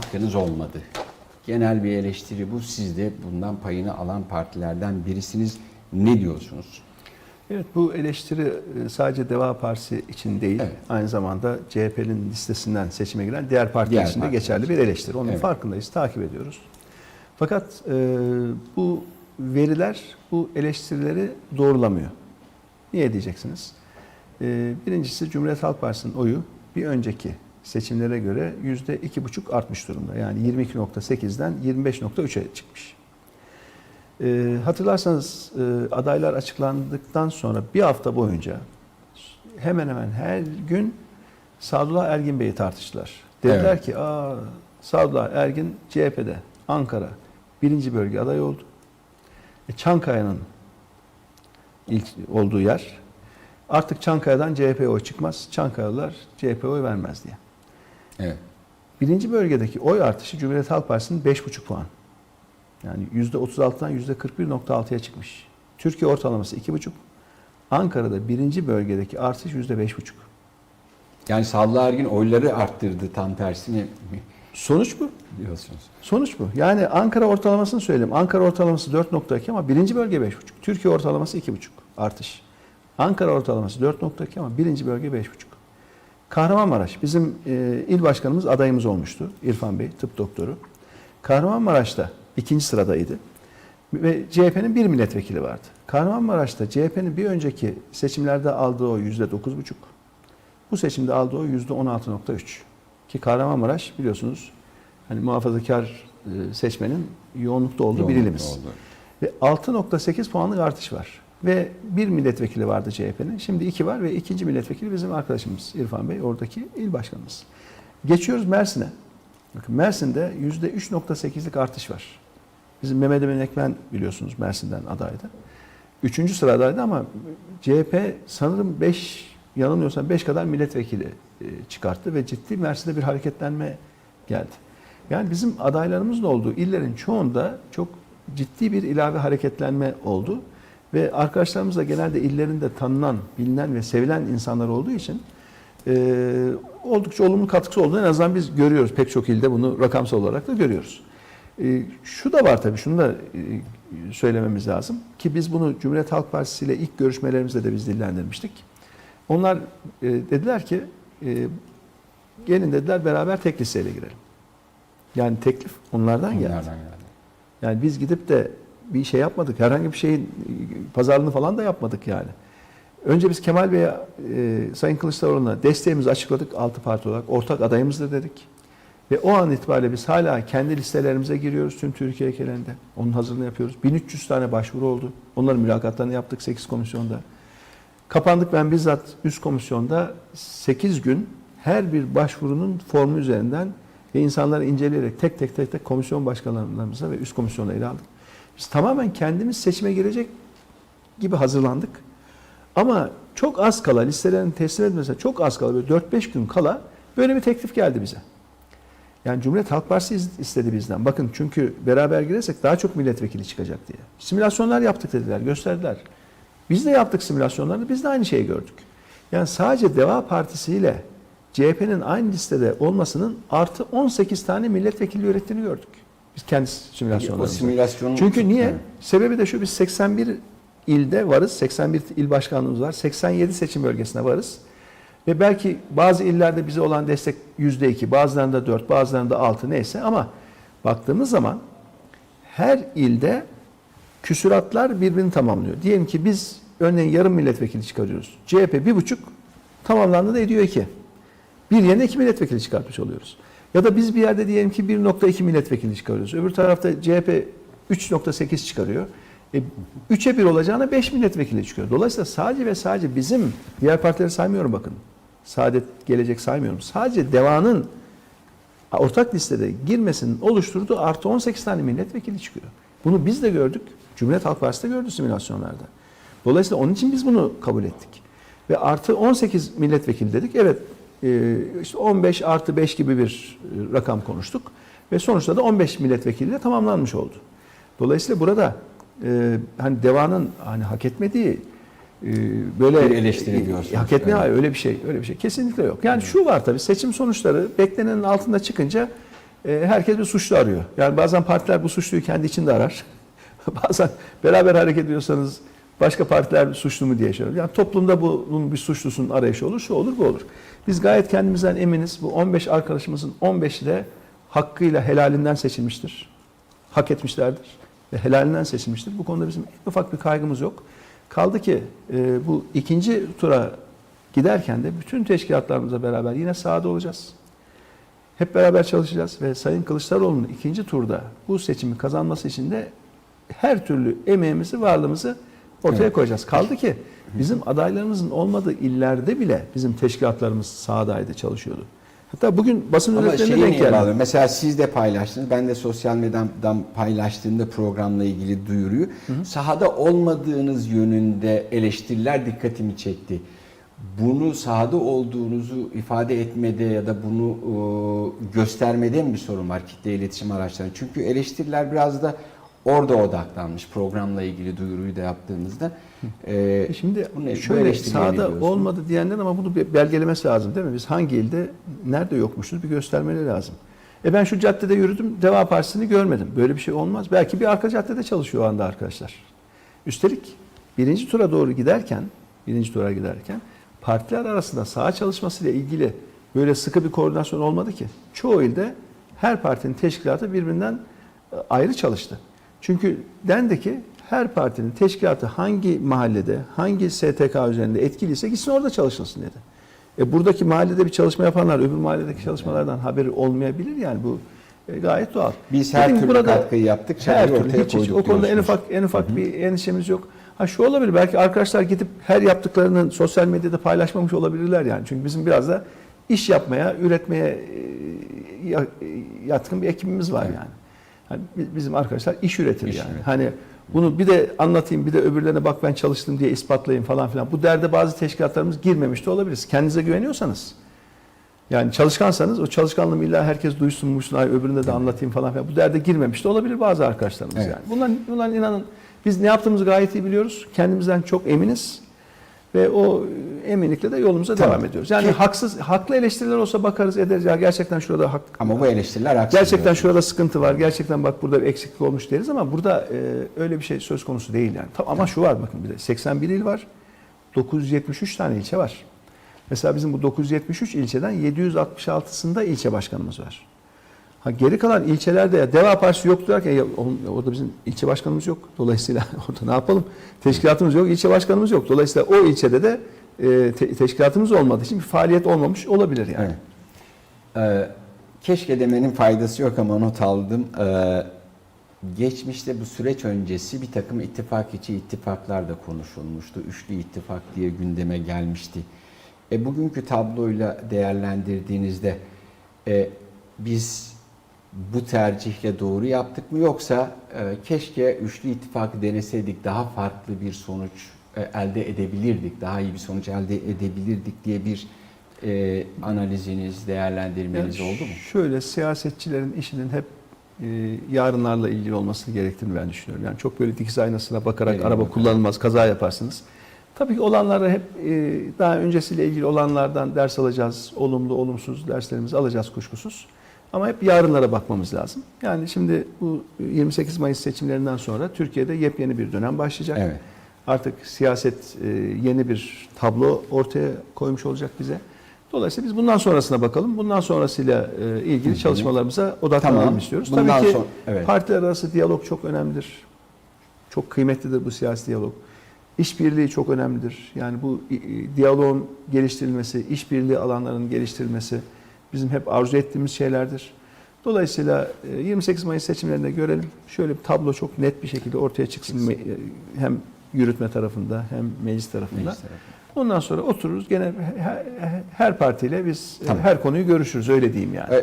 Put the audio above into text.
katkınız olmadı. Genel bir eleştiri bu. Siz de bundan payını alan partilerden birisiniz. Ne diyorsunuz? Evet bu eleştiri e, sadece Deva Partisi için değil, Evet. aynı zamanda CHP'nin listesinden seçime giren diğer partiler Diğer için de geçerli bir eleştiri. Onun Evet. farkındayız, takip ediyoruz. Fakat e, bu veriler bu eleştirileri doğrulamıyor. Niye diyeceksiniz? E, birincisi Cumhuriyet Halk Partisi'nin oyu bir önceki seçimlere göre yüzde iki buçuk artmış durumda. Yani 22.8'den 25.3'e çıkmış. E, hatırlarsanız e, adaylar açıklandıktan sonra bir hafta boyunca hemen hemen her gün Sadullah Ergin Bey'i tartıştılar. Dediler Evet. ki Aa, Sadullah Ergin CHP'de Ankara birinci bölge adayı oldu. E, Çankaya'nın ilk olduğu yer. Artık Çankaya'dan CHP'ye oy çıkmaz. Çankayalılar CHP'ye oy vermez diye. Evet. Birinci bölgedeki oy artışı Cumhuriyet Halk Partisi'nin 5,5 puan. Yani %36'dan %41.6'ya çıkmış. Türkiye ortalaması 2,5. Ankara'da birinci bölgedeki artış %5,5. Yani Sadullah Ergin oyları arttırdı tam tersine mi Sonuç bu. diyorsunuz? Sonuç bu. Yani Ankara ortalamasını söyleyeyim. Ankara ortalaması 4.2 ama birinci bölge 5.5. Türkiye ortalaması 2.5 artış. Ankara ortalaması 4.2 ama birinci bölge 5.5. Kahramanmaraş bizim e, il başkanımız adayımız olmuştu. İrfan Bey tıp doktoru. Kahramanmaraş'ta ikinci sıradaydı. Ve CHP'nin bir milletvekili vardı. Kahramanmaraş'ta CHP'nin bir önceki seçimlerde aldığı oy %9.5. Bu seçimde aldığı oy %16.3. Ki Kahramanmaraş biliyorsunuz hani muhafazakar e, seçmenin yoğunlukta olduğu bir Yoğunlukta ilimiz. oldu. Ve 6.8 puanlık artış var. Ve bir milletvekili vardı CHP'nin. Şimdi iki var ve ikinci milletvekili bizim arkadaşımız İrfan Bey, oradaki il başkanımız. Geçiyoruz Mersin'e. Bakın Mersin'de %3.8'lik artış var. Bizim Mehmet Emin Ekmen biliyorsunuz Mersin'den adaydı. Üçüncü sıradaydı ama CHP sanırım 5, yanılmıyorsam 5 kadar milletvekili e, çıkarttı ve ciddi Mersin'de bir hareketlenme geldi. Yani bizim adaylarımızın olduğu illerin çoğunda çok ciddi bir ilave hareketlenme oldu. Ve arkadaşlarımız da genelde illerinde tanınan, bilinen ve sevilen insanlar olduğu için e, oldukça olumlu katkısı olduğunu en azından biz görüyoruz. Pek çok ilde bunu rakamsal olarak da görüyoruz. E, şu da var tabii, şunu da e, söylememiz lazım ki biz bunu Cumhuriyet Halk Partisi ile ilk görüşmelerimizde de biz dillendirmiştik. Onlar e, dediler ki e, gelin dediler beraber tek listeyle girelim. Yani teklif onlardan geldi. Onlardan geldi. Yani biz gidip de bir şey yapmadık. Herhangi bir şeyin pazarlığını falan da yapmadık yani. Önce biz Kemal Bey'e, e, Sayın Kılıçdaroğlu'na desteğimizi açıkladık altı parti olarak. Ortak adayımızdır dedik. Ve o an itibariyle biz hala kendi listelerimize giriyoruz tüm Türkiye genelinde. Onun hazırlığını yapıyoruz. 1300 tane başvuru oldu. Onların mülakatlarını yaptık 8 komisyonda. Kapandık ben bizzat üst komisyonda 8 gün her bir başvurunun formu üzerinden ve insanları inceleyerek tek tek tek tek komisyon başkanlarımıza ve üst komisyona ele aldık. Biz tamamen kendimiz seçime girecek gibi hazırlandık. Ama çok az kala listelerin teslim edilmesine çok az kala böyle 4-5 gün kala böyle bir teklif geldi bize. Yani Cumhuriyet Halk Partisi istedi bizden. Bakın çünkü beraber girersek daha çok milletvekili çıkacak diye. Simülasyonlar yaptık dediler, gösterdiler. Biz de yaptık simülasyonlarını, biz de aynı şeyi gördük. Yani sadece Deva Partisi ile CHP'nin aynı listede olmasının artı 18 tane milletvekili ürettiğini gördük. Kendi O simülasyonlarımızda. simülasyonu Çünkü niye? Evet. Sebebi de şu biz 81 ilde varız. 81 il başkanlığımız var. 87 seçim bölgesine varız. Ve belki bazı illerde bize olan destek yüzde iki, bazılarında 4, bazılarında 6 neyse ama baktığımız zaman her ilde küsuratlar birbirini tamamlıyor. Diyelim ki biz örneğin yarım milletvekili çıkarıyoruz. CHP bir buçuk tamamlandı da ediyor iki. Bir yerine iki milletvekili çıkartmış oluyoruz. Ya da biz bir yerde diyelim ki 1.2 milletvekili çıkarıyoruz. Öbür tarafta CHP 3.8 çıkarıyor. E, 3'e 1 olacağına 5 milletvekili çıkıyor. Dolayısıyla sadece ve sadece bizim, diğer partileri saymıyorum bakın. Saadet Gelecek saymıyorum. Sadece DEVA'nın ortak listede girmesinin oluşturduğu artı 18 tane milletvekili çıkıyor. Bunu biz de gördük. Cumhuriyet Halk Partisi de gördü simülasyonlarda. Dolayısıyla onun için biz bunu kabul ettik. Ve artı 18 milletvekili dedik. Evet işte 15 artı 5 gibi bir e, rakam konuştuk. Ve sonuçta da 15 milletvekiliyle tamamlanmış oldu. Dolayısıyla burada e, hani devanın hani hak etmediği e, böyle Bir eleştiri diyorsunuz. hak etmeye Evet. öyle bir şey öyle bir şey kesinlikle yok. Yani şu var tabii seçim sonuçları beklenenin altında çıkınca e, herkes bir suçlu arıyor. Yani bazen partiler bu suçluyu kendi içinde arar. bazen beraber hareket ediyorsanız başka partiler suçlu mu diye şey. Yani toplumda bunun bir suçlusunun arayışı olur, şu olur, bu olur. Biz gayet kendimizden eminiz. Bu 15 arkadaşımızın 15'i de hakkıyla helalinden seçilmiştir. Hak etmişlerdir ve helalinden seçilmiştir. Bu konuda bizim en ufak bir kaygımız yok. Kaldı ki e, bu ikinci tura giderken de bütün teşkilatlarımızla beraber yine sahada olacağız. Hep beraber çalışacağız ve Sayın Kılıçdaroğlu'nun ikinci turda bu seçimi kazanması için de her türlü emeğimizi, varlığımızı ortaya Evet. koyacağız. Kaldı ki bizim adaylarımızın olmadığı illerde bile bizim teşkilatlarımız sahadaydı, çalışıyordu. Hatta bugün basın özetlerine şeyi denk geldi. Mesela siz de paylaştınız. Ben de sosyal medyadan paylaştığımda programla ilgili duyuruyu. Sahada olmadığınız yönünde eleştiriler dikkatimi çekti. Bunu sahada olduğunuzu ifade etmede ya da bunu e, göstermede mi bir sorun var kitle iletişim araçları? Çünkü eleştiriler biraz da orada odaklanmış programla ilgili duyuruyu da yaptığımızda. E, E Şimdi bu ne- bu şöyle sahada olmadı diyenler ama bunu belgelemesi lazım değil mi? Biz hangi ilde nerede yokmuşuz bir göstermeleri lazım. E ben şu caddede yürüdüm Deva Partisi'ni görmedim. Böyle bir şey olmaz. Belki bir arka caddede çalışıyor o anda arkadaşlar. Üstelik birinci tura doğru giderken, birinci tura giderken partiler arasında saha çalışmasıyla ilgili böyle sıkı bir koordinasyon olmadı ki. Çoğu ilde her partinin teşkilatı birbirinden e, ayrı çalıştı. Çünkü dendi ki her partinin teşkilatı hangi mahallede, hangi STK üzerinde etkiliyse gitsin orada çalışılsın dedi. E buradaki mahallede bir çalışma yapanlar öbür mahalledeki çalışmalardan haberi olmayabilir yani bu e, gayet doğal. Biz her Dedim, türlü katkıyı yaptık, Her türlü ortaya hiç, koyduk o konuda en ufak en ufak bir endişemiz yok. Ha şu olabilir belki arkadaşlar gidip her yaptıklarını sosyal medyada paylaşmamış olabilirler yani. Çünkü bizim biraz da iş yapmaya, üretmeye e, ya- yatkın bir ekibimiz var Evet. yani. Hani bi- bizim arkadaşlar iş üretir İş yani. üretir. Hani bunu bir de anlatayım, bir de öbürlerine bak ben çalıştım diye ispatlayayım falan filan. Bu derde bazı teşkilatlarımız girmemiş de olabiliriz. Kendinize güveniyorsanız. Yani çalışkansanız o çalışkanlığımı illa herkes duysun muysun ay öbüründe de anlatayım falan filan. Bu derde girmemiş de olabilir bazı arkadaşlarımız Evet. yani. Bundan, bundan inanın biz ne yaptığımızı gayet iyi biliyoruz. Kendimizden çok eminiz. Ve o eminlikle de yolumuza Tamam. devam ediyoruz. Yani Ki- haksız, haklı eleştiriler olsa bakarız ederiz. Ya gerçekten şurada hak, Ama bu eleştiriler haksız. Gerçekten diyorsunuz. şurada sıkıntı var. Gerçekten bak burada bir eksiklik olmuş deriz ama burada e, öyle bir şey söz konusu değil yani. Tam- Ama şu var bakın bir de 81 il var. 973 tane ilçe var. Mesela bizim bu 973 ilçeden 766'sında ilçe başkanımız var. Ha geri kalan ilçelerde ya Deva Partisi yok derken ya, orada bizim ilçe başkanımız yok. Dolayısıyla orada ne yapalım? Teşkilatımız yok, ilçe başkanımız yok. Dolayısıyla o ilçede de e, te- teşkilatımız olmadığı için bir faaliyet olmamış olabilir yani. Evet. Ee, keşke demenin faydası yok ama not aldım. Ee, geçmişte bu süreç öncesi bir takım ittifak içi ittifaklar da konuşulmuştu. Üçlü ittifak diye gündeme gelmişti. E, bugünkü tabloyla değerlendirdiğinizde e, biz bu tercihle doğru yaptık mı yoksa e, keşke üçlü ittifak deneseydik daha farklı bir sonuç e, elde edebilirdik, daha iyi bir sonuç elde edebilirdik diye bir e, analiziniz, değerlendirmeniz Yani oldu mu? Şöyle siyasetçilerin işinin hep e, yarınlarla ilgili olması gerektiğini ben düşünüyorum. Yani çok böyle dikiz aynasına bakarak Nereye araba bakarak? kullanılmaz, kaza yaparsınız. Tabii ki olanları hep e, daha öncesiyle ilgili olanlardan ders alacağız. Olumlu, olumsuz derslerimizi alacağız kuşkusuz. Ama hep yarınlara bakmamız lazım. Yani şimdi bu 28 Mayıs seçimlerinden sonra Türkiye'de yepyeni bir dönem başlayacak. Evet. Artık siyaset e, yeni bir tablo ortaya koymuş olacak bize. Dolayısıyla biz bundan sonrasına bakalım. Bundan sonrasıyla e, ilgili çalışmalarımıza odaklanalım Tamam. istiyoruz. Bundan Tabii ki sonra- evet. partiler arası diyalog çok önemlidir. Çok kıymetlidir bu siyasi diyalog. İşbirliği çok önemlidir. Yani bu diyaloğun geliştirilmesi, işbirliği alanlarının geliştirilmesi bizim hep arzu ettiğimiz şeylerdir. Dolayısıyla e, 28 Mayıs seçimlerinde görelim. Şöyle bir tablo çok net bir şekilde ortaya çıksın. E, Hem yürütme tarafında hem meclis tarafında. Meclis. Ondan sonra otururuz gene her, partiyle biz e, Tamam. her konuyu görüşürüz öyle diyeyim yani. E,